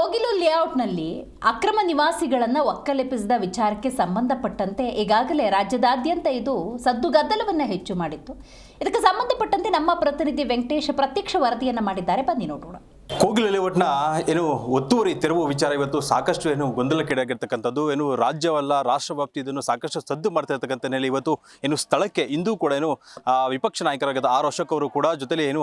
ಕೋಗಿಲು ಲೇಔಟ್ನಲ್ಲಿ ಅಕ್ರಮ ನಿವಾಸಿಗಳನ್ನು ಒಕ್ಕಲೆಪಿಸಿದ ವಿಚಾರಕ್ಕೆ ಸಂಬಂಧಪಟ್ಟಂತೆ ಈಗಾಗಲೇ ರಾಜ್ಯದಾದ್ಯಂತ ಇದು ಸದ್ದುಗದ್ದಲವನ್ನು ಹೆಚ್ಚು ಮಾಡಿತ್ತು. ಇದಕ್ಕೆ ಸಂಬಂಧಪಟ್ಟಂತೆ ನಮ್ಮ ಪ್ರತಿನಿಧಿ ವೆಂಕಟೇಶ್ ಪ್ರತ್ಯಕ್ಷ ವರದಿಯನ್ನು ಮಾಡಿದ್ದಾರೆ. ಬನ್ನಿ ನೋಡೋಣ. ಕೋಗಿಲ ಲೇಔಟ್ನ ಏನು ಒತ್ತುವರಿ, ತೆರವು ವಿಚಾರ ಇವತ್ತು ಸಾಕಷ್ಟು ಏನು ಗೊಂದಲಕ್ಕೀಡಾಗಿರ್ತಕ್ಕಂಥದ್ದು. ಏನು ರಾಜ್ಯವಲ್ಲ ರಾಷ್ಟ್ರ ವ್ಯಾಪ್ತಿ ಇದನ್ನು ಸಾಕಷ್ಟು ಸದ್ದು ಮಾಡ್ತಾ ಇರ್ತಕ್ಕಂಥ ನೆಲೆ ಇವತ್ತು ಏನು ಸ್ಥಳಕ್ಕೆ ಇಂದು ಕೂಡ ಏನು ವಿಪಕ್ಷ ನಾಯಕರಾಗಿದ್ದ ಆರ್ ಅಶೋಕ್ ಅವರು ಕೂಡ ಜೊತೆಲಿ ಏನು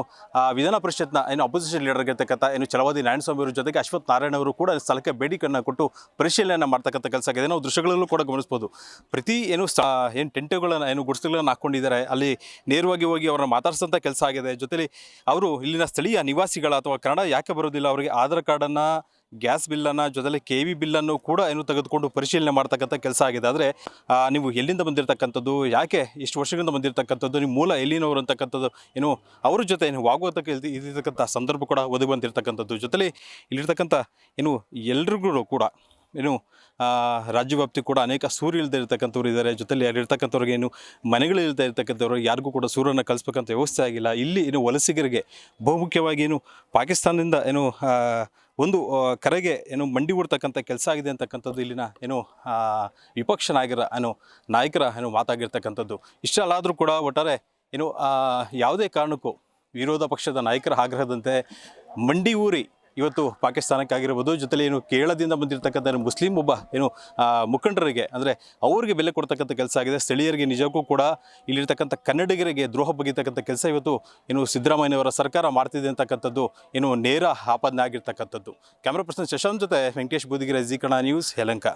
ವಿಧಾನ ಪರಿಷತ್ನ ಏನು ಅಪೋಸಿಷನ್ ಲೀಡರ್ ಆಗಿರ್ತಕ್ಕಂಥ ಏನು ಚಲವಾದಿ ನಾರಾಯಣಸ್ವಾಮಿ ಅವರ ಜೊತೆಗೆ ಅಶ್ವಥ್ ನಾರಾಯಣ ಅವರು ಕೂಡ ಸ್ಥಳಕ್ಕೆ ಬೇಡಿಕೆಯನ್ನು ಕೊಟ್ಟು ಪರಿಶೀಲನೆ ಮಾಡ್ತಕ್ಕಂಥ ಕೆಲಸ ಆಗಿದೆ. ನಾವು ದೃಶ್ಯಗಳಲ್ಲೂ ಕೂಡ ಗಮನಿಸ್ಬೋದು ಪ್ರತಿ ಏನು ಏನು ಟೆಂಟುಗಳನ್ನು, ಏನು ಗುಡಿಸಲುಗಳನ್ನು ಹಾಕ್ಕೊಂಡಿದ್ದಾರೆ ಅಲ್ಲಿ ನೇರವಾಗಿ ಹೋಗಿ ಅವರನ್ನು ಮಾತಾಡ್ಸೋಂಥ ಕೆಲಸ ಆಗಿದೆ. ಜೊತೆಲಿ ಅವರು ಇಲ್ಲಿನ ಸ್ಥಳೀಯ ನಿವಾಸಿಗಳ ಅಥವಾ ಕನ್ನಡ ಯಾಕೆ ಬರೋದಿಲ್ಲ? ಅವರಿಗೆ ಆಧಾರ್ ಕಾರ್ಡನ್ನು, ಗ್ಯಾಸ್ ಬಿಲ್ಲನ್ನು, ಜೊತೆಲಿ ಕೆ ವಿ ಬಿಲ್ಲನ್ನು ಕೂಡ ಏನು ತೆಗೆದುಕೊಂಡು ಪರಿಶೀಲನೆ ಮಾಡ್ತಕ್ಕಂಥ ಕೆಲಸ ಆಗಿದೆ. ಆದರೆ ನೀವು ಎಲ್ಲಿಂದ ಬಂದಿರತಕ್ಕಂಥದ್ದು? ಯಾಕೆ ಇಷ್ಟು ವರ್ಷಗಳಿಂದ ಬಂದಿರತಕ್ಕಂಥದ್ದು? ನಿಮ್ಮ ಮೂಲ ಎಲ್ಲಿನವರು ಅಂತಕ್ಕಂಥದ್ದು? ಏನು ಅವ್ರ ಜೊತೆ ಏನು ವಾಗುವತಕ್ಕ ಇರ್ತಕ್ಕಂಥ ಸಂದರ್ಭ ಕೂಡ ಒದಗಿ ಬಂದಿರತಕ್ಕಂಥದ್ದು. ಜೊತೆಲಿ ಇಲ್ಲಿರ್ತಕ್ಕಂಥ ಏನು ಎಲ್ರಿಗೂ ಕೂಡ ಏನು ರಾಜ್ಯ ವ್ಯಾಪ್ತಿ ಕೂಡ ಅನೇಕ ಸೂರು ಇಲ್ಲದೆ ಇರ್ತಕ್ಕಂಥವ್ರು ಇದ್ದಾರೆ. ಜೊತೆಲಿ ಅಲ್ಲಿರ್ತಕ್ಕಂಥವ್ರಿಗೆ ಏನು ಮನೆಗಳು ಇಲ್ಲದೆ ಇರ್ತಕ್ಕಂಥವ್ರು, ಯಾರಿಗೂ ಕೂಡ ಸೂರ್ಯನ ಕಲಿಸ್ಬೇಕಂತ ವ್ಯವಸ್ಥೆ ಆಗಿಲ್ಲ. ಇಲ್ಲಿ ಏನು ವಲಸಿಗರಿಗೆ ಬಹುಮುಖ್ಯವಾಗಿ ಏನು ಪಾಕಿಸ್ತಾನದಿಂದ ಏನು ಒಂದು ಕರೆಗೆ ಏನು ಮಂಡಿ ಊಡ್ತಕ್ಕಂಥ ಕೆಲಸ ಆಗಿದೆ ಅಂತಕ್ಕಂಥದ್ದು ಇಲ್ಲಿನ ಏನು ವಿಪಕ್ಷ ನಾಯಕರ, ಏನು ನಾಯಕರ ಏನು ಮಾತಾಗಿರ್ತಕ್ಕಂಥದ್ದು. ಇಷ್ಟಲ್ಲಾದರೂ ಕೂಡ ಒಟ್ಟಾರೆ ಏನು ಯಾವುದೇ ಕಾರಣಕ್ಕೂ ವಿರೋಧ ಪಕ್ಷದ ನಾಯಕರ ಆಗ್ರಹದಂತೆ ಮಂಡಿ ಊರಿ ಇವತ್ತು ಪಾಕಿಸ್ತಾನಕ್ಕಾಗಿರ್ಬೋದು, ಜೊತೆಲಿ ಏನು ಕೇರಳದಿಂದ ಬಂದಿರತಕ್ಕಂಥ ಮುಸ್ಲಿಂ ಒಬ್ಬ ಏನು ಮುಖಂಡರಿಗೆ, ಅಂದರೆ ಅವರಿಗೆ ಬೆಲೆ ಕೊಡ್ತಕ್ಕಂಥ ಕೆಲಸ ಆಗಿದೆ. ಸ್ಥಳೀಯರಿಗೆ ನಿಜಕ್ಕೂ ಕೂಡ ಇಲ್ಲಿರ್ತಕ್ಕಂಥ ಕನ್ನಡಿಗರಿಗೆ ದ್ರೋಹ ಬಗೆಯತಕ್ಕಂಥ ಕೆಲಸ ಇವತ್ತು ಏನು ಸಿದ್ದರಾಮಯ್ಯನವರ ಸರ್ಕಾರ ಮಾಡ್ತಿದೆ ಅಂತಕ್ಕಂಥದ್ದು, ಏನು ನೇರ ಆಪಾದನೆ ಆಗಿರ್ತಕ್ಕಂಥದ್ದು. ಕ್ಯಾಮ್ರಾ ಪರ್ಸನ್ ಶಶಾಂಕ್ ಜೊತೆ ವೆಂಕಟೇಶ್ ಬೂದಿಗಿರ ಜಿ ನ್ಯೂಸ್, ಯಲಂಕ.